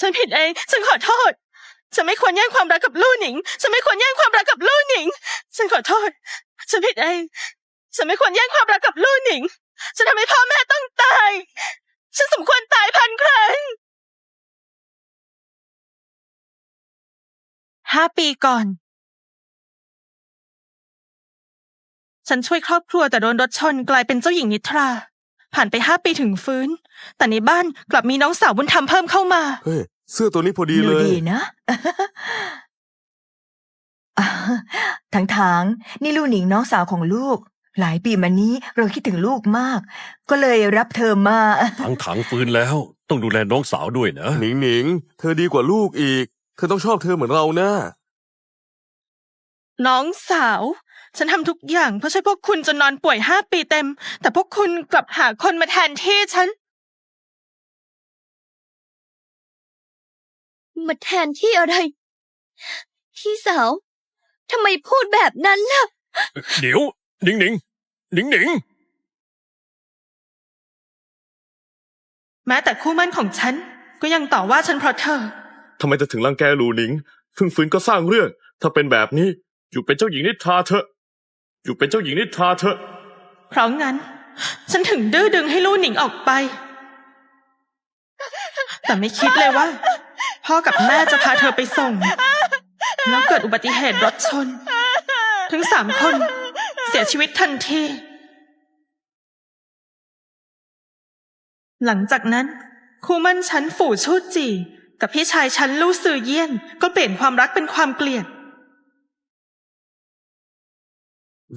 ฉันผิดเอง ฉันขอโทษ ฉันไม่ควรแย่งความรักกับลู่หนิง ฉันไม่ควรแย่งความรักกับลู่หนิง ฉันขอโทษ ฉันผิดเอง ฉันไม่ควรแย่งความรักกับลู่หนิง ฉันทำให้พ่อแม่ต้องตาย ฉันสมควรตายพันครั้ง ห้าปีก่อน ฉันช่วยครอบครัวแต่โดนรถชนกลายเป็นเจ้าหญิงนิทรา ผ่านไปห้าปีถึงฟื้น แต่ในบ้านกลับมีน้องสาวบุญธรรมเพิ่มเข้ามาเฮ้ยเสื้อตัวนี้พอดีดูเลย ดีนะอ่าทั้งทางๆนี่ลูกหนิงน้องสาวของลูก หลายปีมานี้เราคิดถึงลูกมาก ก็เลยรับเธอมาถังถังฟื้นแล้ว ต้องดูแลน้องสาวด้วยนะ หนิงหนิงเธอดีกว่าลูกอีก เธอต้องชอบเธอเหมือนเรานะ น้องสาว ฉันทำทุกอย่างเพื่อช่วยพวกคุณจนนอนป่วยห้าปีเต็ม แต่พวกคุณกลับหาคนมาแทนที่ฉัน มาแทนที่อะไร พี่สาวทำไมพูดแบบนั้นล่ะ เดี๋ยวหนิงหนิงหนิงหนิงแม้แต่คู่มั่นของฉัน ก็ยังต่อว่าฉันเพราะเธอ ทำไมเธอถึงรังแกลูหนิงเพิ่งฟื้นก็สร้างเรื่อง ถ้าเป็นแบบนี้อยู่เป็นเจ้าหญิงนิทราเถอะ อยู่เป็นเจ้าหญิงนิทราเถอะ เพราะงั้น ฉันถึงดื้อดึงให้ลู่หนิงออกไป แต่ไม่คิดเลยว่า พ่อกับแม่จะพาเธอไปส่ง แล้วเกิดอุบัติเหตุรถชน ทั้งสามคนเสียชีวิตทันที หลังจากนั้นคู่มั่นฉันฝู่ชู่จีกับพี่ชายฉันลู่ซือเยี่ยนก็เปลี่ยนความรักเป็นความเกลียด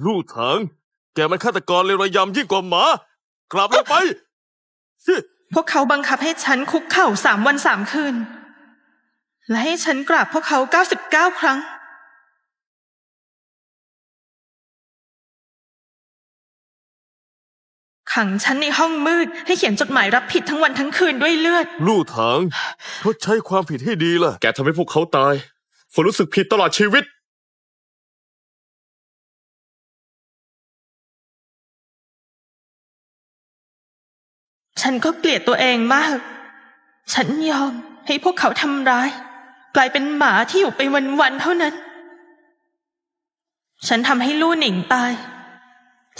ลูกถังแกมันฆาตกรเลวระยำยิ่งกว่าหมา กลับลงไปสิพวกเขาบังคับให้ฉันคุกเข่าสามวันสามคืน และให้ฉันกราบพวกเขาเก้าสิบเก้าครั้ง ขังฉันในห้องมืดให้เขียนจดหมายรับผิดทั้งวันทั้งคืนด้วยเลือด ลูกถังทดใช้ความผิดให้ดีล่ะ แกทำให้พวกเขาตายฝนรู้สึกผิดตลอดชีวิต ฉันก็เกลียดตัวเองมาก ฉันยอมให้พวกเขาทำร้าย กลายเป็นหมาที่อยู่ไปวันๆเท่านั้น ฉันทำให้ลู่หนิงตาย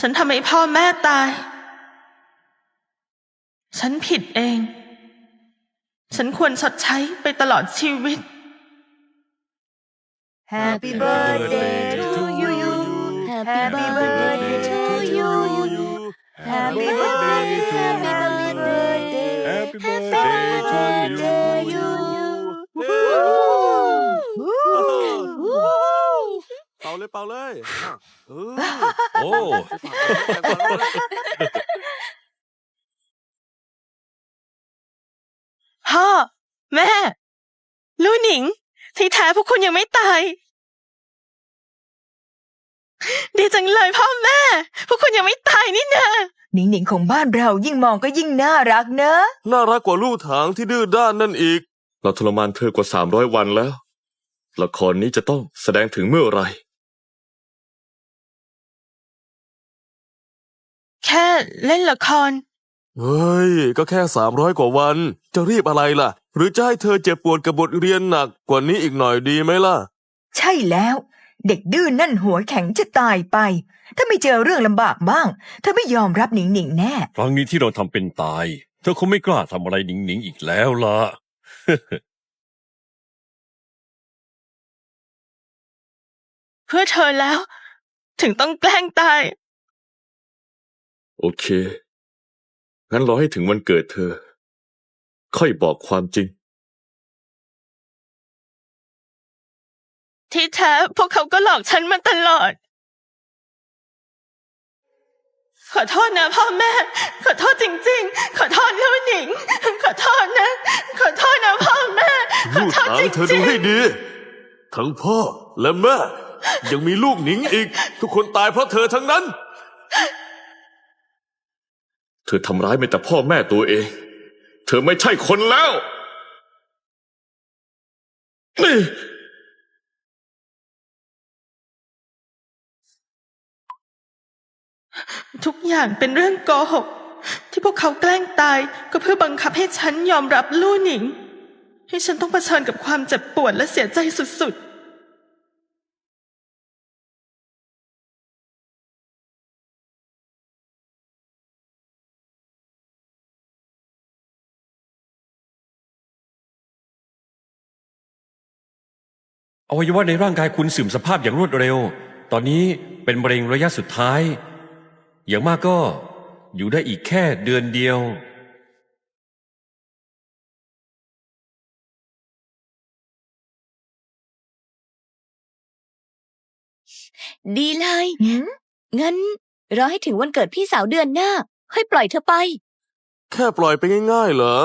ฉันทำให้พ่อแม่ตาย ฉันผิดเอง ฉันควรชดใช้ไปตลอดชีวิต Happy birthday to you Happy birthday to you Happy birthday Happy birthday Happy birthday to you เป่าเลยเป่าเลยเออโอ้ พ่อ แม่ ลู่หนิง ที่แท้พวกคุณยังไม่ตาย ดีจังเลยพ่อแม่ พวกคุณยังไม่ตายนี่นา หนิงหนิงของบ้านเรายิ่งมองก็ยิ่งน่ารักเนอะน่ารักกว่าลูกถังที่ดื้อด้านนั่นอีก เราทรมานเธอกว่าสามร้อยวันแล้ว ละครนี้จะต้องแสดงถึงเมื่อไหรแค่เล่นละคร เฮ้ย ก็แค่สามร้อยกว่าวัน จะรีบอะไรล่ะ หรือจะให้เธอเจ็บปวดกับบทเรียนหนักกว่านี้อีกหน่อยดีไหมล่ะ ใช่แล้ว เด็กดื้อนนั่นหัวแข็งจะตายไป ถ้าไม่เจอเรื่องลำบากบ้าง เธอไม่ยอมรับหนิงหนิงแน่ ครั้งนี้ที่เราทำเป็นตาย เธอคงไม่กล้าทำอะไรหนิงหนิงอีกแล้วล่ะ เพื่อเธอแล้ว ถึงต้องแกล้งตาย โอเค งั้นรอให้ถึงวันเกิดเธอ ค่อยบอกความจริง ที่แท้พวกเขาก็หลอกฉันมาตลอด ขอโทษนะพ่อแม่ ขอโทษจริง ๆ ขอโทษลู่หนิง ขอโทษนะ ขอโทษนะพ่อแม่ ขอลูกโทษถัจงเธอริดูงให้ดี ทั้งพ่อและแม่ ยังมีลูกหนิงอีก ทุกคนตายเพราะเธอทั้งนั้น เธอทำร้ายไม่แต่พ่อแม่ตัวเอง เธอไม่ใช่คนแล้วนี่ ทุกอย่างเป็นเรื่องโกหก ที่พวกเขาแกล้งตายก็เพื่อบังคับให้ฉันยอมรับลู่หนิง ให้ฉันต้องเผชิญกับความเจ็บปวดและเสียใจสุดๆอวัยวะในร่างกายคุณเสื่อมสภาพอย่างรวดเร็ว ตอนนี้เป็นมะเร็งระยะสุดท้าย อย่างมากก็อยู่ได้อีกแค่เดือนเดียว ดีเลยหืมงั้นรอให้ถึงวันเกิดพี่สาวเดือนหน้าค่อยปล่อยเธอไป แค่ปล่อยไปง่ายๆเหรอ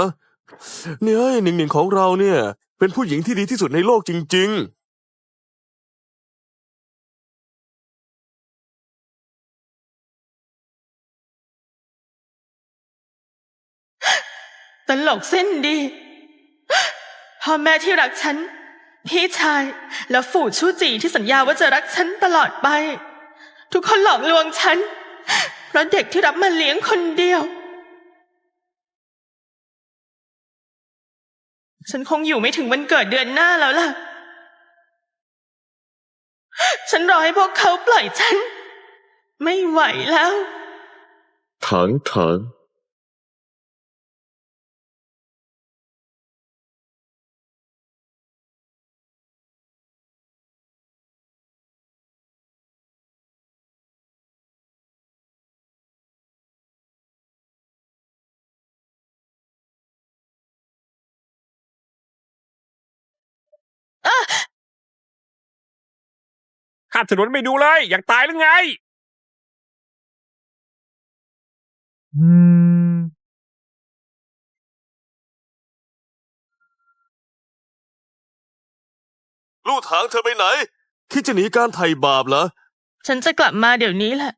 เนี่ยเฮ้ยหนิงหนิงของเราเนี่ย เป็นผู้หญิงที่ดีที่สุดในโลกจริง ๆ ตลกเส้นดีพ่อแม่ที่รักฉัน พี่ชายและฝูชู่จีที่สัญญาว่าจะรักฉันตลอดไป ทุกคนหลอกลวงฉัน เพราะเด็กที่รับมาเลี้ยงคนเดียว ฉันคงอยู่ไม่ถึงวันเกิดเดือนหน้าแล้วล่ะ ฉันรอให้พวกเขาปล่อยฉัน ไม่ไหวแล้ว ถางถาง ข้ามถนนไม่ดูเลย อยากตายหรือไง อืมๆลู่ถางเธอไปไหน คิดจะหนีการไถ่บาปเหรอ ฉันจะกลับมาเดี๋ยวนี้แหละ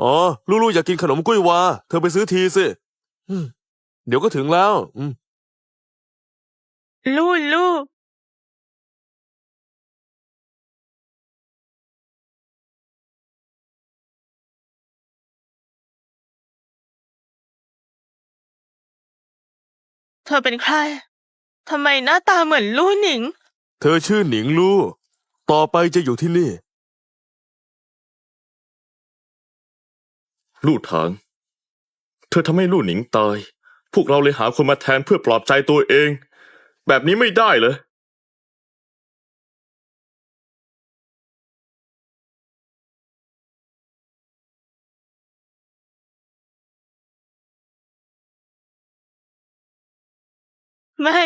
อ๋อ ลูกๆอยากกินขนมกุ้ยวา เธอไปซื้อทีสิอืมเดี๋ยวก็ถึงแล้ว อืม ลู่ลู่ ธอเป็นใคร ทำไมหน้าตาเหมือนลู่หนิง เธอชื่อหนิงลู่ ต่อไปจะอยู่ที่นี่ ลู่ถาง เธอทำให้ลู่หนิงตาย พวกเราเลยหาคนมาแทนเพื่อปลอบใจตัวเอง แบบนี้ไม่ได้เลย ไม่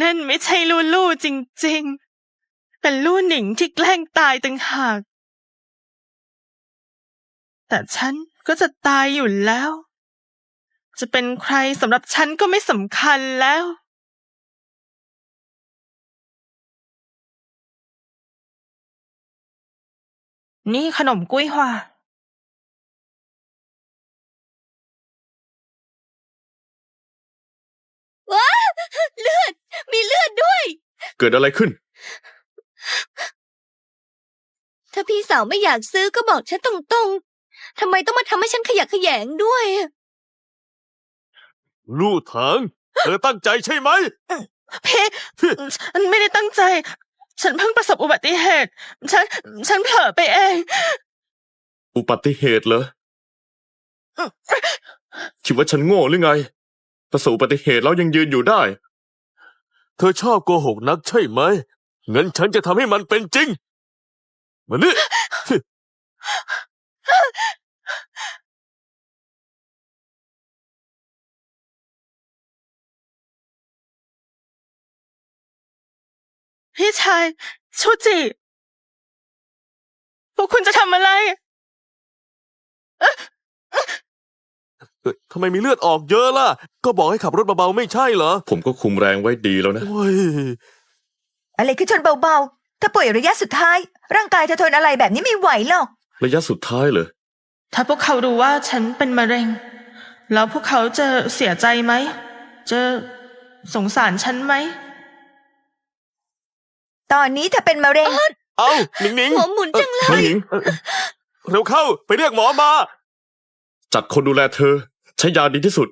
นั่นไม่ใช่ลู่ลู่จริงๆเป็นลู่หนิงที่แกล้งตายต่างหาก แต่ฉันก็จะตายอยู่แล้ว จะเป็นใครสำหรับฉันก็ไม่สำคัญแล้วนี่ขนมกุ้ยหวา เลือด มีเลือดด้วย เกิดอะไรขึ้น ถ้าพี่สาวไม่อยากซื้อก็บอกฉันตรงๆทำไมต้องมาทำให้ฉันขยะแขยงด้วยอะลู่ถางเธอตั้งใจใช่ไหมพี่ฉันไม่ได้ตั้งใจ ฉันเพิ่งประสบอุบัติเหตุ ฉัน ฉันเผลอไปเอง อุบัติเหตุเหรอ คิดว่าฉันโง่หรือไง ประสบอุบัติเหตุแล้วยังยืนอยู่ได้ เธอชอบโกหกนักใช่ไหมงั้นฉันจะทำให้มันเป็นจริง มานี่ พี่ชายชูจิ พวกคุณจะทำอะไรเอ้ ยทำไมมีเลือดออกเยอะล่ะ ก็บอกให้ขับรถเบาๆไม่ใช่เหรอผมก็คุมแรงไว้ดีแล้วนะ โอ้ยอะไรคือชนเบาๆ ถ้าป่วยระยะสุดท้าย ร่างกายเธอทนอะไรแบบนี้ไม่ไหวหรอก ระยะสุดท้ายเหรอ ถ้าพวกเขารู้ว่าฉันเป็นมะเร็ง แล้วพวกเขาจะเสียใจไหม จะสงสารฉันไหม ตอนนี้เธอเป็นมะเร็ง เอ้าหนิงหนิงหัวหมุนจังเลยน้องหญิงเร็วเข้าไปเรียกหมอมา จัดคนดูแลเธอ ใช้ยาดีที่สุด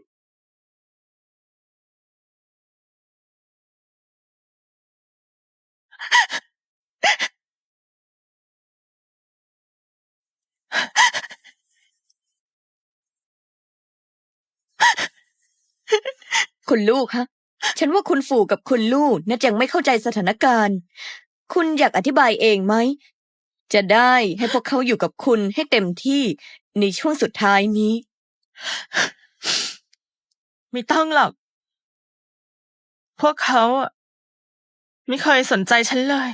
คุณลูกฮะ ฉันว่าคุณฝูกับคุณลูกน่าจะยังไม่เข้าใจสถานการณ์ คุณอยากอธิบายเองไหม จะได้ให้พวกเขาอยู่กับคุณให้เต็มที่ในช่วงสุดท้ายนี้ ไม่ต้องหรอก พวกเขาอะไม่เคยสนใจฉันเลย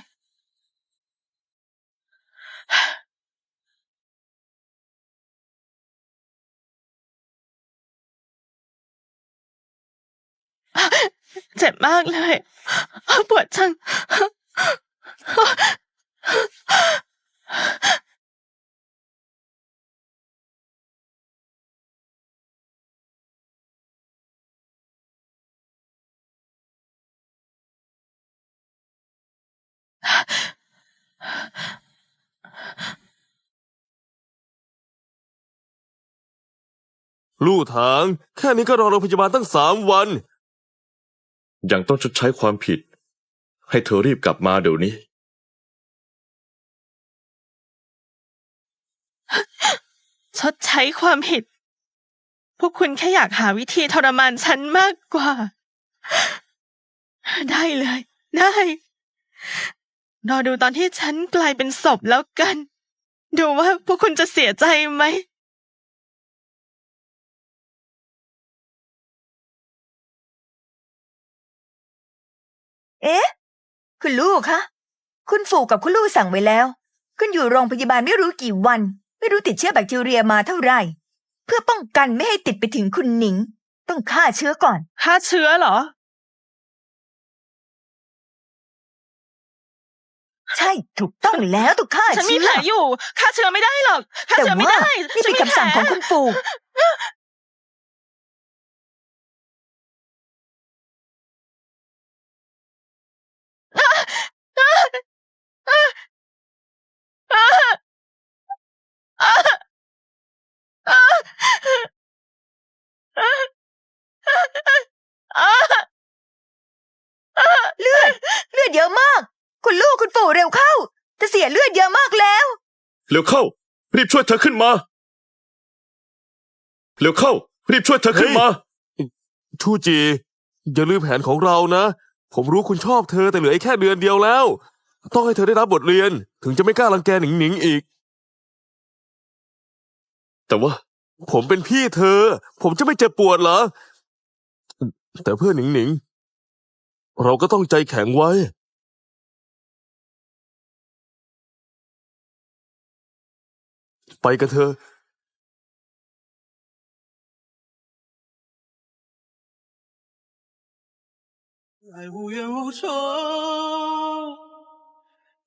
เจ็บมากเลย ปวดจัง ลู่ถางแค่นี้ก็รอโรงพยาบาลตั้งสามวัน ยังต้องชดใช้ความผิด ให้เธอรีบกลับมาเดี๋ยวนี้ ชดใช้ความผิด พวกคุณแค่อยากหาวิธีทรมานฉันมากกว่า ได้เลย ได้ รอดูตอนที่ฉันกลายเป็นศพแล้วกัน ดูว่าพวกคุณจะเสียใจไหม เอ๊ะ คุณลูกคะคุณปู่กับคุณลูกสั่งไว้แล้ว คุณอยู่โรงพยาบาลไม่รู้กี่วัน ไม่รู้ติดเชื้อแบคทีเรียมาเท่าไหร่ เพื่อป้องกันไม่ให้ติดไปถึงคุณหนิง ต้องฆ่าเชื้อก่อน ฆ่าเชื้อเหรอ ใช่ถูกต้องแล้วต้องฆ่าฉันมีเชื้แผอลอยู่ฆ่าเชื้อไม่ได้หรอกฆ่าแต่เชื้อไม่ว่าได้นี่เป็นฉัมีคำสั่งของแผลคุณปู่ เลือด เลือดเยอะมาก คุณลูกคุณปู่เร็วเข้าจะเสียเลือดเยอะมากแล้ว เร็วเข้า รีบช่วยเธอขึ้นมา เร็วเข้า รีบช่วยเธอขึ้นมาชูจี อย่าลืมแผนของเรานะ ผมรู้คุณชอบเธอแต่เหลืออีกแค่เดือนเดียวแล้ว ต้องให้เธอได้รับบทเรียน ถึงจะไม่กล้ารังแกหนิงหนิงอีก แต่ว่า ผมเป็นพี่เธอ ผมจะไม่เจ็บปวดเหรอ แต่เพื่อนหนิงหนิง เราก็ต้องใจแข็งไว้ ไปกันเถอะ 爱无冤无仇，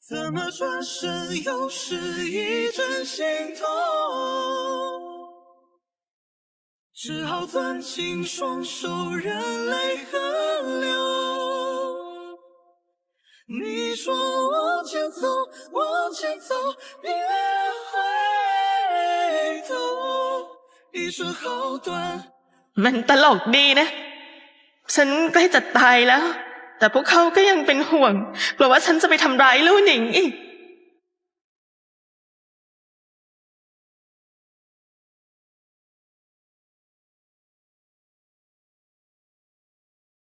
怎么转身又是一阵心痛？ 只好攥紧双手，任泪河流。你说往前走，往前走，别回头，一生好短。 มันตลกดีนะ ฉันใกล้จะตายแล้ว แต่พวกเขาก็ยังเป็นห่วง กลัวว่าฉันจะไปทำร้ายลู่หนิงอีก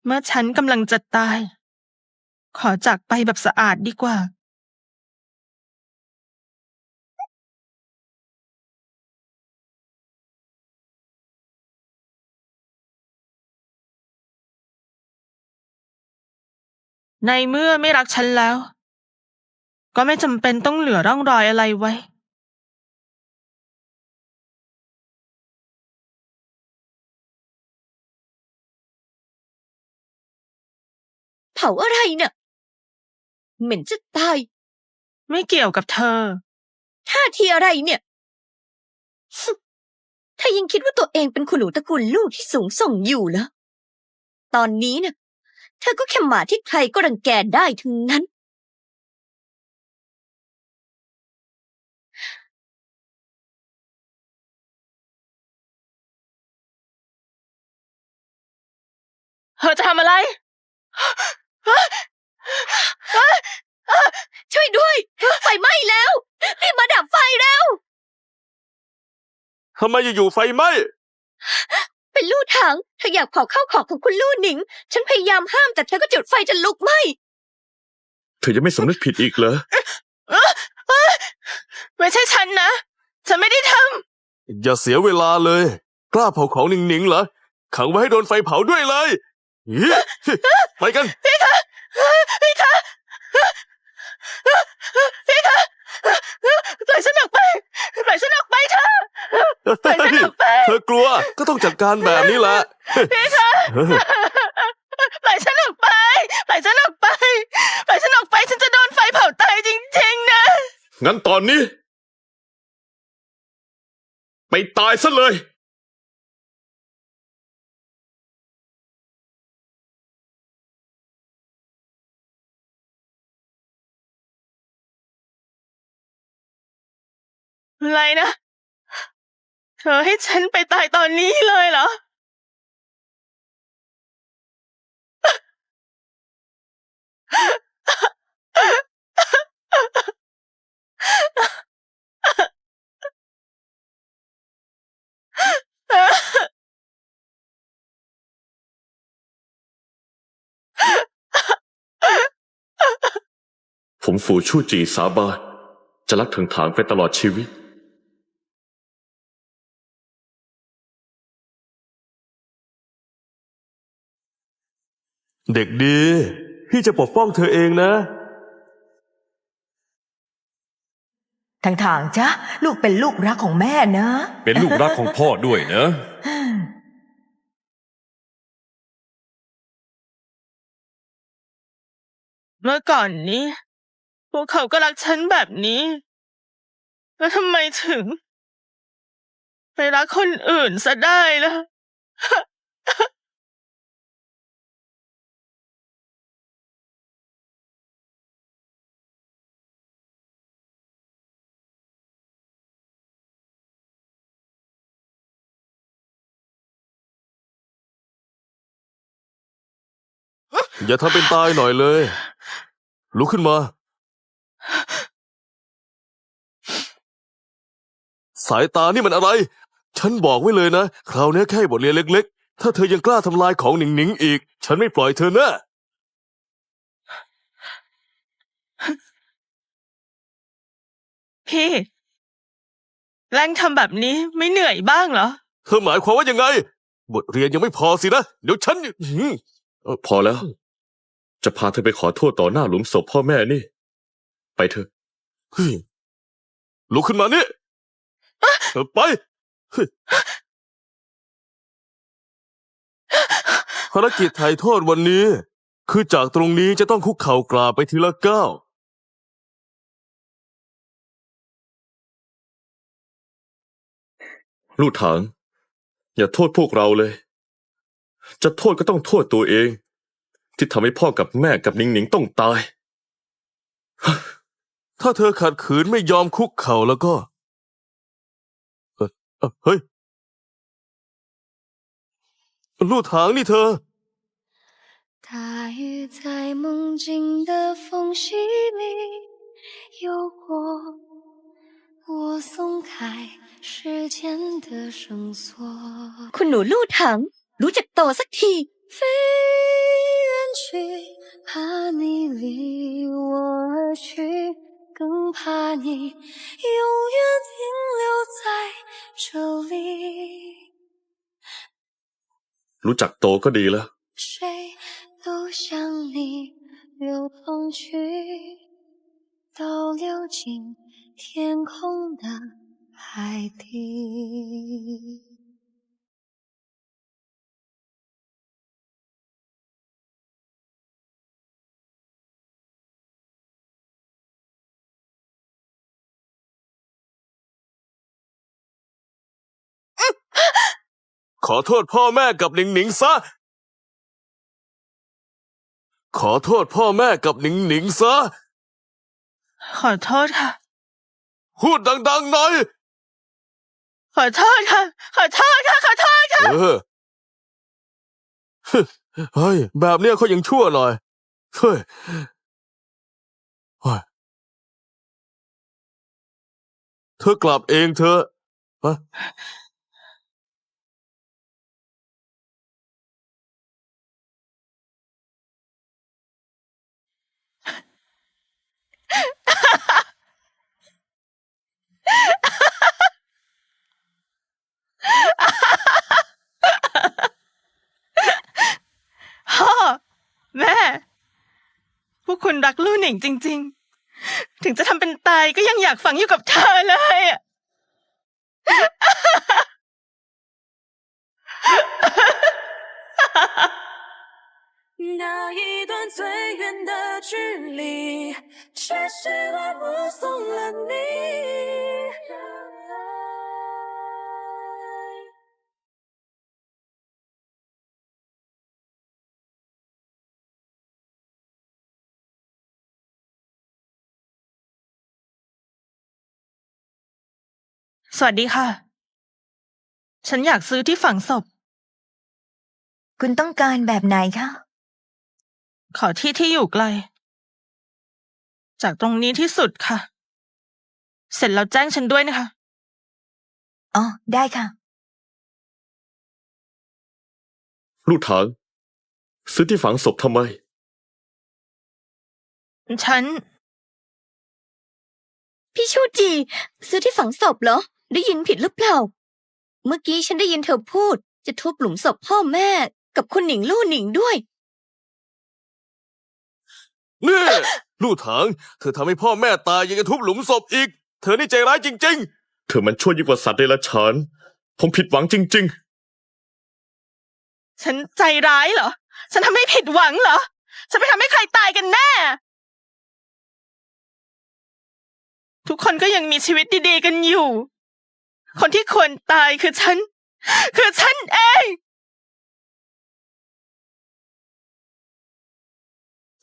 เมื่อฉันกำลังจะตาย ขอจากไปแบบสะอาดดีกว่า ในเมื่อไม่รักฉันแล้ว ก็ไม่จำเป็นต้องเหลือร่องรอยอะไรไว้าอะไรเนี่ยเหม็นจะตาย ไม่เกี่ยวกับเธอ ท่าทีอะไรเนี่ย ถ้ายังคิดว่าตัวเองเป็นคุณหนูตระกูลลูกที่สูงส่งอยู่เหรอ ตอนนี้เนี่ยเธอก็แค่หมาที่ใครก็รังแกได้ทั้งนั้น เธอจะทำอะไร วยด้วย ไฟไหม้แล้วรีบมาดับไฟแล้วทำไมอยู่ๆไฟไหม้ เป็นลู่ถังเธออยากเผาข้าวของของคุณลู่หนิง ฉันพยายามห้ามแต่เธอก็จุดไฟจนลุกไหม้เธอยังไม่สำนึกผิดอีกเหรอ ไม่ใช่ฉันนะ ฉันไม่ได้ทอย่าเสียเวลาเลย กล้าเผาของหนิงๆเหรอ ขังไว้ให้โดนไฟเผาด้วยเลยเฮ้ย ไปกันำพี่คะพี่คะปล่อยฉันออกไปปล่อยฉันออกไปเถอะปล่อยฉันออกไปเธอกลัวก็ต้องจัดการแบบนี้แหละพี่คะปล่อยฉันออกไปปล่อยฉันออกไปปล่อยฉันออกไปฉันจะโดนไฟเผาตายจริงๆนะงั้นตอนนี้ ไปตายซะเลย อะไรนะ เธอให้ฉันไปตายตอนนี้เลยเหรอ ผมฝูชู่จีสาบานจะรักถึงถางไปตลอดชีวิต เด็กดี พี่จะปกป้องเธอเองนะ ทางทางๆจ้ะลูกเป็นลูกรักของแม่นะ เป็นลูกรักของพ่อด้วยนะ เมื่อก่อนนี้ พวกเขาก็รักฉันแบบนี้ แล้วทำไมถึง ไปรักคนอื่นซะได้ล่ะ อย่าทำเป็นตายหน่อยเลย ลุกขึ้นมา สายตานี่มันอะไร ฉันบอกไว้เลยนะ คราวนี้แค่บทเรียนเล็ก ๆ ถ้าเธอยังกล้าทำลายของหนิงๆอีก ฉันไม่ปล่อยเธอแน่พี่ แรงทำแบบนี้ไม่เหนื่อยบ้างเหรอ เธอหมายความว่ายังไง บทเรียนยังไม่พอสินะ เดี๋ยวฉันหืมเออพอแล้ว จะพาเธอไปขอโทษต่อหน้าหลุมศพพ่อแม่นี่ ไปเถอะเฮ้ยลุกขึ้นมานี่เออไปเฮ้ยภารกิจไถ่โทษวันนี้ คือจากตรงนี้จะต้องคุกเข่ากราบไปทีละก้าวลู่ถางอย่าโทษพวกเราเลย จะโทษก็ต้องโทษตัวเอง ที่ทำให้พ่อกับแม่กับหนิงหนิงต้องตาย ถ้าเธอขัดขืนไม่ยอมคุกเข่าแล้วก็ เอ่อเอ่อเฮ้ย ลู่ถางนี่เธอ 大雨在梦境的缝隙里游过，我松开时间的绳索。 คุณหนูลู่ถัง รู้จักโตสักที 飞远去，怕你离我而去，更怕你永远停留在这里。 รู้จักโตก็ดีแล้ว 谁都向你流淌去，都流进天空的海底。 ขอโทษพ่อแม่กับหนิงหนิงซะ ขอโทษพ่อแม่กับหนิงหนิงซะ ขอโทษค่ะ พูดดังๆหน่อย ขอโทษค่ะ ขอโทษค่ะ ขอโทษค่ะ เออ เฮ้ย แบบเนี้ยเขายังชั่วหน่อย เฮ้ยเฮ้ยเธอกลับเองเธอะฮะ พ่อแม่ พวกคุณรักลู่หนิงจริง ๆ ถึงจะทำเป็นตายก็ยังอยากฝังอยู่กับเธอเลยอะ 那一段最远的距离，却是来目送了你。 สวัสดีค่ะ ฉันอยากซื้อที่ฝังศพ คุณต้องการแบบไหนคะ ขอที่ที่อยู่ไกล จากตรงนี้ที่สุดค่ะ เสร็จแล้วแจ้งฉันด้วยนะคะ อ๋อ ได้ค่ะ ลู่ถาง ซื้อที่ฝังศพทำไม ฉัน พี่ชูจี ซื้อที่ฝังศพเหรอ ได้ยินผิดหรือเปล่า เมื่อกี้ฉันได้ยินเธอพูด จะทุบหลุมศพพ่อแม่ กับคุณหนิงลู่หนิงด้วย นี่ ลู่ถางเธอทำให้พ่อแม่ตายยังจะทุบหลุมศพอีก เธอนี่ใจร้ายจริง เธอมันชั่วยิ่งกว่าสัตว์เดรัจฉาน ผมผิดหวังจริง ฉันใจร้ายเหรอ ฉันทำให้ผิดหวังเหรอ ฉันไปทำให้ใครตายกันแน่ ทุกคนก็ยังมีชีวิตดีๆกันอยู่ คนที่ควรตายคือฉัน คือฉันเอง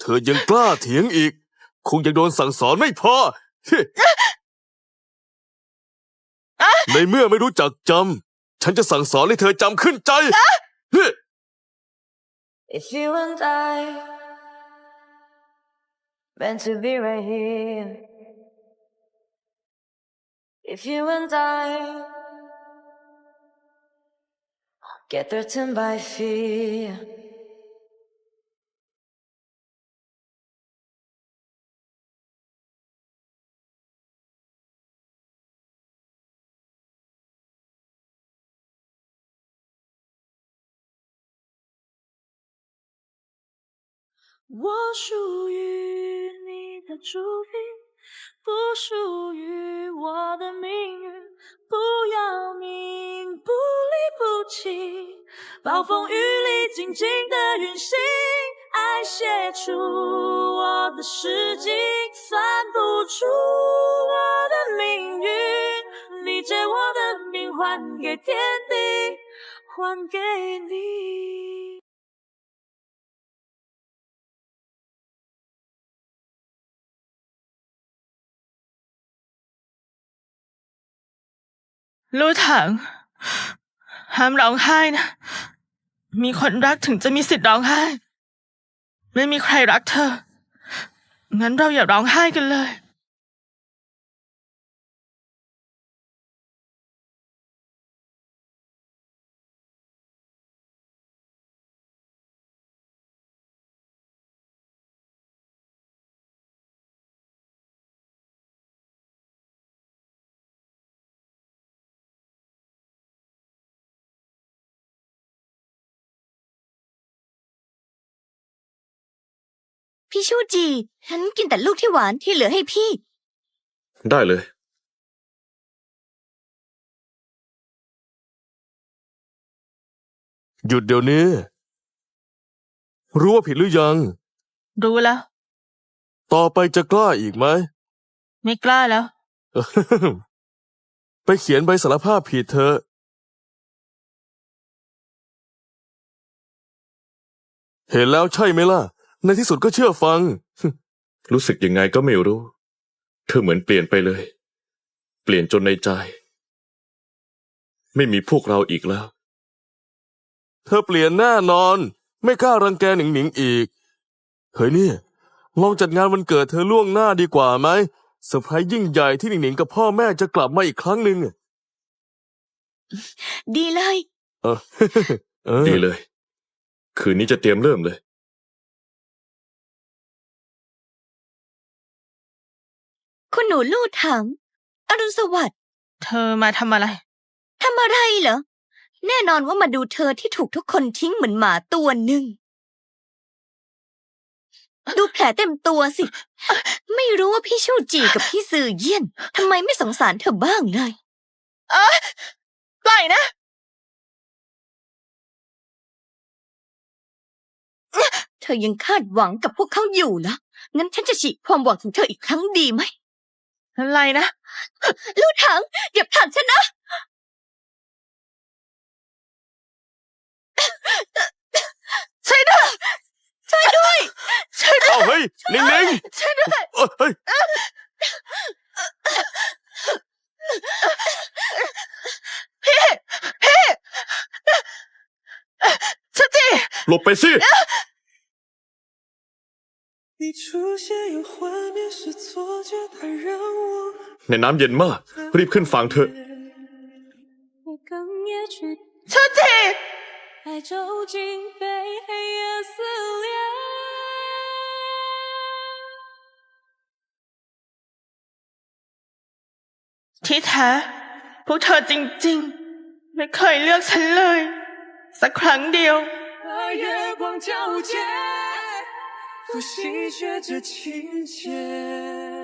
เธอยังกล้าเถียงอีก คงยังโดนสั่งสอนไม่พอ ในเมื่อไม่รู้จักจำ ฉันจะสั่งสอนให้เธอจำขึ้นใจ If you and I meant to be right here, if you and I get threatened by fear, “我属于你的注定，不属于我的命运。不要命，不离不弃，暴风雨里静静的运行。爱写出我的诗经，算不出我的命运。你借我的命还给天地，还给你。” ลู่ถัง ห้ามร้องไห้นะ มีคนรักถึงจะมีสิทธิ์ร้องไห้ ไม่มีใครรักเธอ งั้นเราอย่าร้องไห้กันเลย พี่ชูจี ฉันกินแต่ลูกที่หวานที่เหลือให้พี่ๆได้เลย หยุดเดี๋ยวนี้ รู้ว่าผิดหรือยัง รู้แล้ว ต่อไปจะกล้าอีกไหม ไม่กล้าแล้ว ไปเขียนใบสารภาพผิดเธอะ เห็นแล้วใช่ไหมล่ะ ในที่สุดก็เชื่อฟัง รู้สึกยังไงก็ไม่รู้ เธอเหมือนเปลี่ยนไปเลย เปลี่ยนจนในใจ ไม่มีพวกเราอีกแล้ว เธอเปลี่ยนแน่นอน ไม่กล้ารังแกหนิงหนิงอีก เฮ้ยเนี่ย ลองจัดงานวันเกิดเธอล่วงหน้าดีกว่าไหมเซอร์ไพรส์ยิ่งใหญ่ที่หนิงหนิงกับพ่อแม่จะกลับมาอีกครั้งหนึ่งดีเลย เออ เออดีเลย คืนนี้จะเตรียมเริ่มเลย คุณหนูลู่ถัง อรุณสวัสดิ์เธอมาทำอะไร ทำอะไรเหรอ แน่นอนว่ามาดูเธอที่ถูกทุกคนทิ้งเหมือนหมาตัวหนึ่ง ดูแผลเต็มตัวสิ ไม่รู้ว่าพี่ชู่จีกับพี่ซือเยี่ยนทำไมไม่สงสารเธอบ้างเลยปล่อยนะ เธอยังคาดหวังกับพวกเขาอยู่นะงั้นฉันจะฉีกความหวังของเธออีกครั้งดีไหม อะไรนะลู่ถังอย่าผลักฉันนะช่วยด้วยช่วยด้วยช่วยด้วยเอ้าเฮ้ยหนิงหนิงช่วยด้วยเอ้ยเฮ้ยชูจีหลบไปสิ ในน้ำเย็นมาก รีบขึ้นฝั่งเถอะ 我更也去 ชูจี 爱究竟被黑夜撕裂。 ที่แท้พวกเธอจริง ๆ ไม่เคยเลือกฉันเลย สักครั้งเดียว 和月光皎洁，呼吸学着情节。